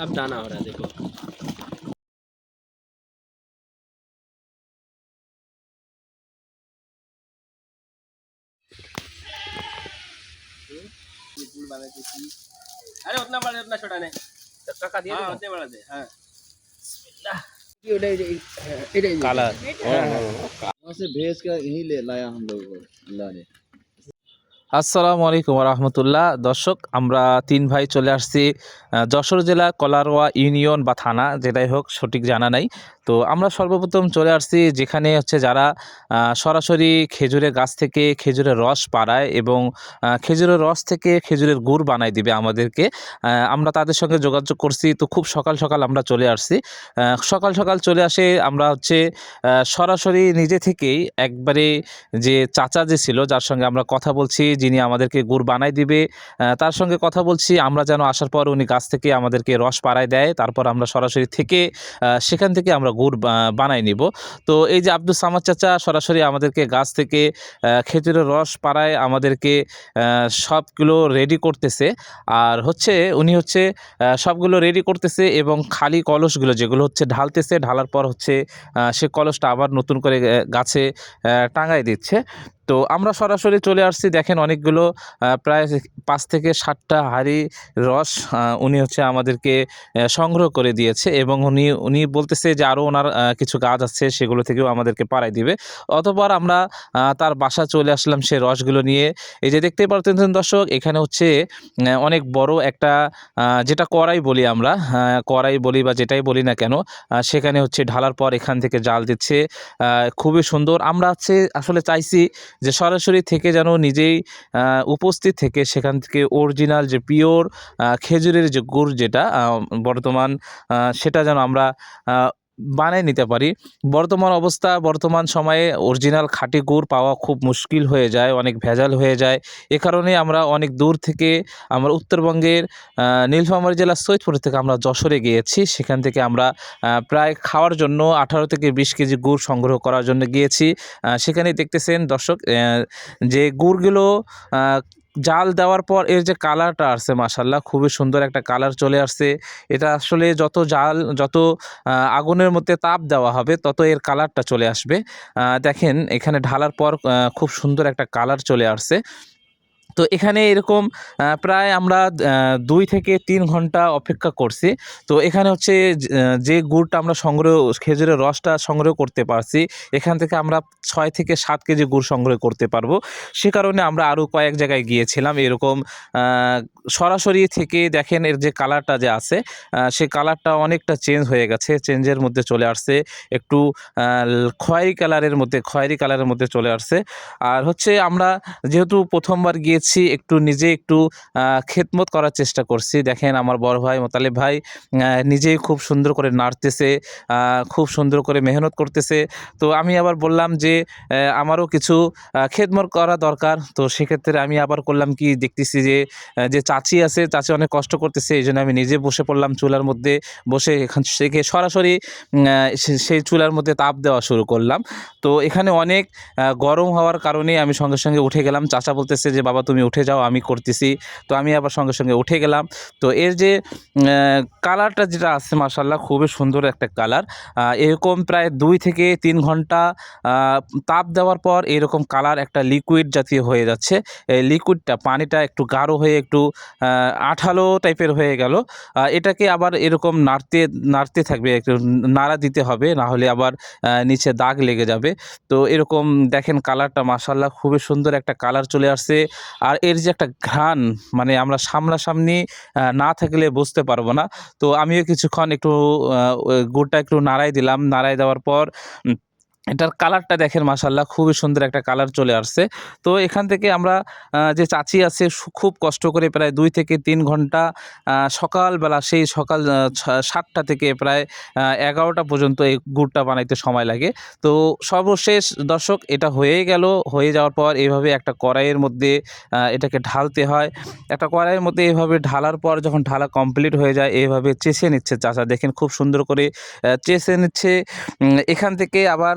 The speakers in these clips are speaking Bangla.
अब दाना हो रहा है देखो। अरे उतना बड़ा उतना छोटा नहीं। धक्का दिया हाँ बड़ा दे हाँ। काला। हाँ, हाँ। वहाँ से भेज कर यहीं ले लाया हम लोग को अल्लाह ने আসসালামু আলাইকুম রহমতুল্লাহ। দর্শক, আমরা তিন ভাই চলে আসছি যশোর জেলা কলারোয়া ইউনিয়ন বা থানা, যেটাই হোক, সঠিক জানা নাই। তো আমরা সর্বপ্রথম চলে আসছি, যেখানে হচ্ছে যারা সরাসরি খেজুরের গাছ থেকে খেজুরের রস পাড়ায় এবং খেজুরের রস থেকে খেজুরের গুড় বানাই দিবে আমাদেরকে। আমরা তাদের সঙ্গে যোগাযোগ করছি, তো খুব সকাল সকাল আমরা চলে আসছি। সকাল সকাল চলে আসে, আমরা হচ্ছে সরাসরি নিজে থেকেই একবারে যে চাচা যে ছিল, যার সঙ্গে আমরা কথা বলছি যিনি আমাদেরকে গুড় বানাই দিবে। তার সঙ্গে কথা বলছি, আমরা যেন আসার পর উনি গাছ থেকে আমাদেরকে রস পাড়ায় দেয়, তারপর আমরা সরাসরি থেকে সেখান থেকে আমরা গুড় বানাই নিব। তো এই যে আব্দুল সামাদ চাচা সরাসরি আমাদেরকে গাছ থেকে খেজুরের রস পাড়ায় আমাদেরকে সবগুলো রেডি করতেছে। আর হচ্ছে, উনি হচ্ছে সবগুলো রেডি করতেছে এবং খালি কলসগুলো যেগুলো হচ্ছে ঢালতেছে, ঢালার পর হচ্ছে সে কলসটা আবার নতুন করে গাছে টাঙায় দিচ্ছে। তো আমরা সরাসরি চলে আসছি, দেখেন অনেকগুলো প্রায় পাঁচ থেকে ষাটটা হাঁড়ি রস উনি হচ্ছে আমাদেরকে সংগ্রহ করে দিয়েছে এবং উনি উনি বলতেছে যে আরও ওনার কিছু গাছ আছে সেগুলো থেকেও আমাদেরকে পাড়াই দিবে। অতপর আমরা তার বাসা চলে আসলাম সে রসগুলো নিয়ে। এই যে দেখতে পারতেন দর্শক, এখানে হচ্ছে অনেক বড় একটা যেটা কড়াই বলি আমরা কড়াই বলি বা যেটাই বলি না কেন সেখানে হচ্ছে ঢালার পর এখান থেকে জাল দিচ্ছে খুবই সুন্দর। আমরা হচ্ছে, আসলে চাইছি যে সরাসরি থেকে যেন নিজেই উপস্থিত থেকে সেখান থেকে অরিজিনাল যে পিওর খেজুরের যে গুড় যেটা বর্তমান সেটা যেন আমরা বানিয়ে নিতে পারি। বর্তমান অবস্থা, বর্তমান সময়ে অরিজিনাল খাঁটি গুড় পাওয়া খুব মুশকিল হয়ে যায়, অনেক ভেজাল হয়ে যায়। এ কারণে আমরা অনেক দূর থেকে আমরা উত্তরবঙ্গের নীলফামারী জেলার সৈয়দপুর থেকে আমরা যশোরে গিয়েছি। সেখান থেকে আমরা প্রায় খাওয়ার জন্য আঠারো থেকে বিশ কেজি গুড় সংগ্রহ করার জন্য গিয়েছি। সেখানে দেখতেছেন দর্শক যে গুড়গুলো জাল দেওয়ার পর এর যে কালারটা আসছে মাসাল্লাহ খুবই সুন্দর একটা কালার চলে আসছে। এটা আসলে যত জাল, যত আগুনের মধ্যে তাপ দেওয়া হবে, তত এর কালারটা চলে আসবে। দেখেন, এখানে ঢালার পর খুব সুন্দর একটা কালার চলে আসছে। তো এখানে এরকম প্রায় আমরা দুই থেকে তিন ঘণ্টা অপেক্ষা করছি। তো এখানে হচ্ছে, যে- গুড়টা আমরা সংগ্রহ, খেজুরের রসটা সংগ্রহ করতে পারছি, এখান থেকে আমরা ছয় থেকে সাত কেজি গুড় সংগ্রহ করতে পারব। সে কারণে আমরা আরও কয়েক জায়গায় গিয়েছিলাম, এরকম সরাসরি থেকে দেখেন এর যে কালারটা যে আছে সে কালারটা অনেকটা চেঞ্জ হয়ে গেছে, চেঞ্জের মধ্যে চলে আসছে, একটু খয়েরি কালারের মধ্যে, খয়েরি কালারের মধ্যে চলে আসছে। আর হচ্ছে আমরা যেহেতু প্রথমবার গিয়েছি একটু নিজে একটু খেদমত করার চেষ্টা করছি। দেখেন আমার বড় ভাই মোতালেব ভাই নিজেই খুব সুন্দর করে নাড়তেছে খুব সুন্দর করে মেহনত করতেছে। তো আমি আবার বললাম যে আমারও কিছু খেদমত করা দরকার। তো সেক্ষেত্রে আমি আবার করলাম কি, দেখতেছি যে যে চাচি আছে, চাচি অনেক কষ্ট করতেছে, এই জন্য আমি নিজে বসে পড়লাম চুলার মধ্যে, বসে এখান থেকে সরাসরি সেই চুলার মধ্যে তাপ দেওয়া শুরু করলাম। তো এখানে অনেক গরম হওয়ার কারণে আমি সঙ্গে সঙ্গে উঠে গেলাম। চাচা বলতেছে যে, বাবা, তুমি উঠে যাও, আমি করতেছি। তো আমি আবার সঙ্গে সঙ্গে উঠে গেলাম। তো এর যে কালারটা যেটা আছে মাসাল্লাহ খুবই সুন্দর একটা কালার এরকম প্রায় দুই থেকে তিন ঘণ্টা তাপ দেওয়ার পর এরকম কালার একটা লিকুইড জাতীয় হয়ে যাচ্ছে। এই লিকুইডটা পানিটা একটু গাঢ় হয়ে একটু আঠালো টাইপের হয়ে গেল। এটাকে আবার এরকম নাড়তে নাড়তে থাকবে, একটু নাড়া দিতে হবে, না হলে আবার নিচে দাগ লেগে যাবে। তো এরকম দেখেন কালারটা মাসাল্লাহ খুবই সুন্দর একটা কালার চলে আসছে। আর এর যে একটা ঘ্রাণ মানে আমরা সামনাসামনি না থাকলে বুঝতে পারব না। তো আমিও কিছুক্ষণ একটু গুড়টা একটু নাড়াই দিলাম। নাড়াই দেওয়ার পর এটার কালারটা দেখেন মাসাল্লাহ খুবই সুন্দর একটা কালার চলে আসছে। তো এখান থেকে আমরা যে চাচি আছে খুব কষ্ট করে প্রায় দুই থেকে তিন ঘণ্টা সকালবেলা সেই সকাল সাতটা থেকে প্রায় এগারোটা পর্যন্ত এই গুড়টা বানাইতে সময় লাগে। তো সর্বশেষ দর্শক, এটা হয়ে গেল। হয়ে যাওয়ার পর এইভাবে একটা কড়াইয়ের মধ্যে এটাকে ঢালতে হয়। একটা কড়াইয়ের মধ্যে এইভাবে ঢালার পর যখন ঢালা কমপ্লিট হয়ে যায়, এইভাবে চেষে নিচ্ছে চাচা। দেখেন খুব সুন্দর করে চেষে নিচ্ছে। এখান থেকে আবার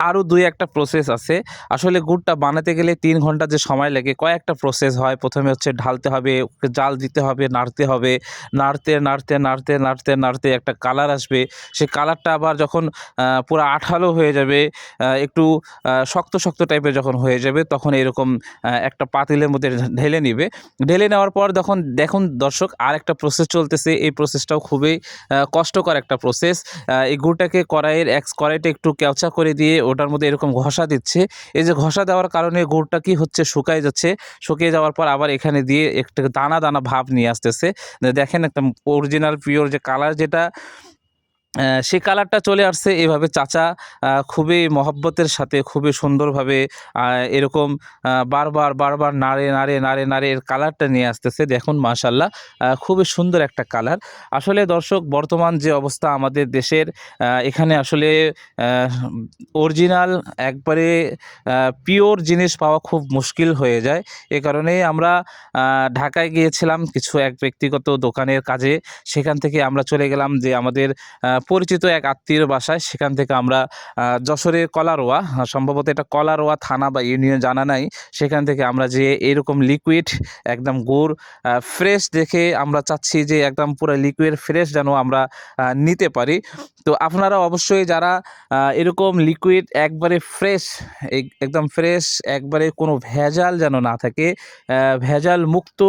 আরও দুই একটা প্রসেস আছে। আসলে গুড়টা বানাতে গেলে তিন ঘণ্টা যে সময় লাগে, কয়েকটা প্রসেস হয়। প্রথমে হচ্ছে ঢালতে হবে, জাল দিতে হবে, নাড়তে হবে। নাড়তে নাড়তে নাড়তে নাড়তে নাড়তে একটা কালার আসবে। সে কালারটা আবার যখন পুরো আঠালো হয়ে যাবে একটু শক্ত শক্ত টাইপের যখন হয়ে যাবে, তখন এরকম একটা পাতিলের মধ্যে ঢেলে নিবে। ঢেলে নেওয়ার পর যখন, দেখুন দর্শক আর একটা প্রসেস চলতেছে। এই প্রসেসটাও খুবই কষ্টকর একটা প্রসেস এই গুড়টাকে কড়াইয়ের এক কড়াইটা একটু কেওচা করে দিয়ে ওটার মধ্যে এরকম ঘষা দিচ্ছে। এই যে ঘষা দেওয়ার কারণে গুড়টা কি হচ্ছে? শুকায় যাচ্ছে। শুকিয়ে যাওয়ার পর আবার এখানে দিয়ে একটা দানা দানা ভাব নিয়ে আসতেছে। দেখেন একটা অরিজিনাল পিওর যে কালার যেটা সেই কালারটা চলে আসছে। এভাবে চাচা খুবই মহব্বতের সাথে, খুবই সুন্দরভাবে এরকম বারবার বারবার নাড়ে নাড়ে নাড়ে নাড়ে এর কালারটা নিয়ে আসতেছে। দেখুন মাশাল্লাহ খুবই সুন্দর একটা কালার আসলে দর্শক, বর্তমান যে অবস্থা আমাদের দেশের এখানে আসলে অরিজিনাল একবারে পিওর জিনিস পাওয়া খুব মুশকিল হয়ে যায়। এ কারণে আমরা ঢাকায় গিয়েছিলাম কিছু এক ব্যক্তিগত দোকানের কাজে। সেখান থেকে আমরা চলে গেলাম যে আমাদের পরিচিত এক আত্মীয়ের বাসায়। সেখান থেকে আমরা যশোরের কলারোয়া, সম্ভবত এটা কলারোয়া থানা বা ইউনিয়ন জানা নাই। সেখান থেকে আমরা যে এরকম লিকুইড একদম গুড় ফ্রেশ দেখে আমরা চাচ্ছি যে একদম পুরো লিকুইড ফ্রেশ যেন আমরা নিতে পারি। তো আপনারা অবশ্যই যারা এরকম লিকুইড একবারে ফ্রেশ একদম ফ্রেশ একবারে কোনো ভেজাল যেন না থাকে ভেজাল মুক্ত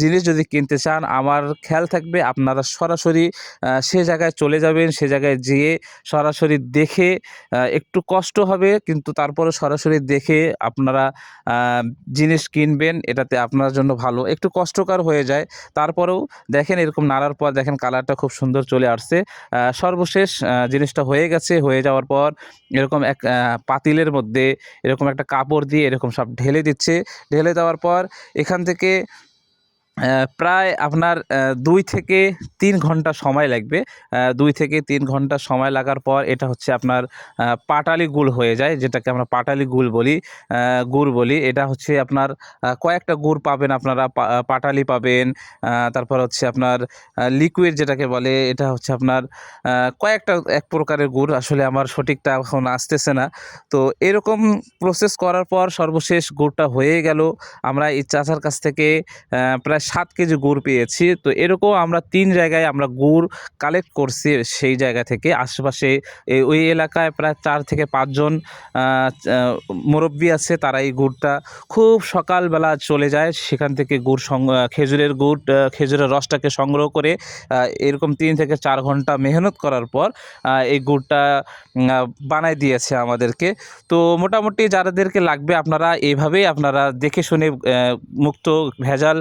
জিনিস যদি কিনতে চান, আমার খেয়াল থাকবে আপনারা সরাসরি সে জায়গায় চলে যাবেন। সে জায়গায় যেয়ে সরাসরি দেখে একটু কষ্ট হবে, কিন্তু তারপরে সরাসরি দেখে আপনারা জিনিস কিনবেন, এটাতে আপনার জন্য ভালো। একটু কষ্টকর হয়ে যায়। তারপরেও দেখেন এরকম নাড়ার পর দেখেন কালারটা খুব সুন্দর চলে আসছে। সর্বশেষ জিনিসটা হয়ে গেছে। হয়ে যাওয়ার পর এরকম এক পাতিলের মধ্যে এরকম একটা কাপড় দিয়ে এরকম সব ঢেলে দিচ্ছে। ঢেলে দেওয়ার পর এখান থেকে প্রায় আপনার দুই থেকে তিন ঘণ্টা সময় লাগবে। দুই থেকে তিন ঘণ্টা সময় লাগার পর এটা হচ্ছে আপনার পাটালি গুড় হয়ে যায়, যেটাকে আমরা পাটালি গুড় বলি গুড় বলি। এটা হচ্ছে আপনার কয়েকটা গুড় পাবেন আপনারা পাটালি পাবেন তারপর হচ্ছে আপনার লিকুইড যেটাকে বলে, এটা হচ্ছে আপনার কয়েকটা এক প্রকারের গুড়। আসলে আমার সঠিকটা এখন আসতেছে না। তো এরকম প্রসেস করার পর সর্বশেষ গুড়টা হয়ে গেল। আমরা এই চাচার কাছ থেকে প্রায় সাত কেজি গুড় পেয়েছি। তো এরকম আমরা তিন জায়গায় আমরা গুড় কালেক্ট করছি সেই জায়গা থেকে। আশেপাশে ওই এলাকায় প্রায় চার থেকে পাঁচজন মুরব্বী আছে, তারা এই গুড়টা খুব সকালবেলা চলে যায়। সেখান থেকে গুড় খেজুরের গুড় খেজুরের রসটাকে সংগ্রহ করে এরকম তিন থেকে চার ঘণ্টা মেহনত করার পর এই গুড়টা বানায় দিয়েছে আমাদেরকে। তো মোটামুটি যাদেরকে লাগবে আপনারা এইভাবেই আপনারা দেখে শুনে মুক্ত, ভেজাল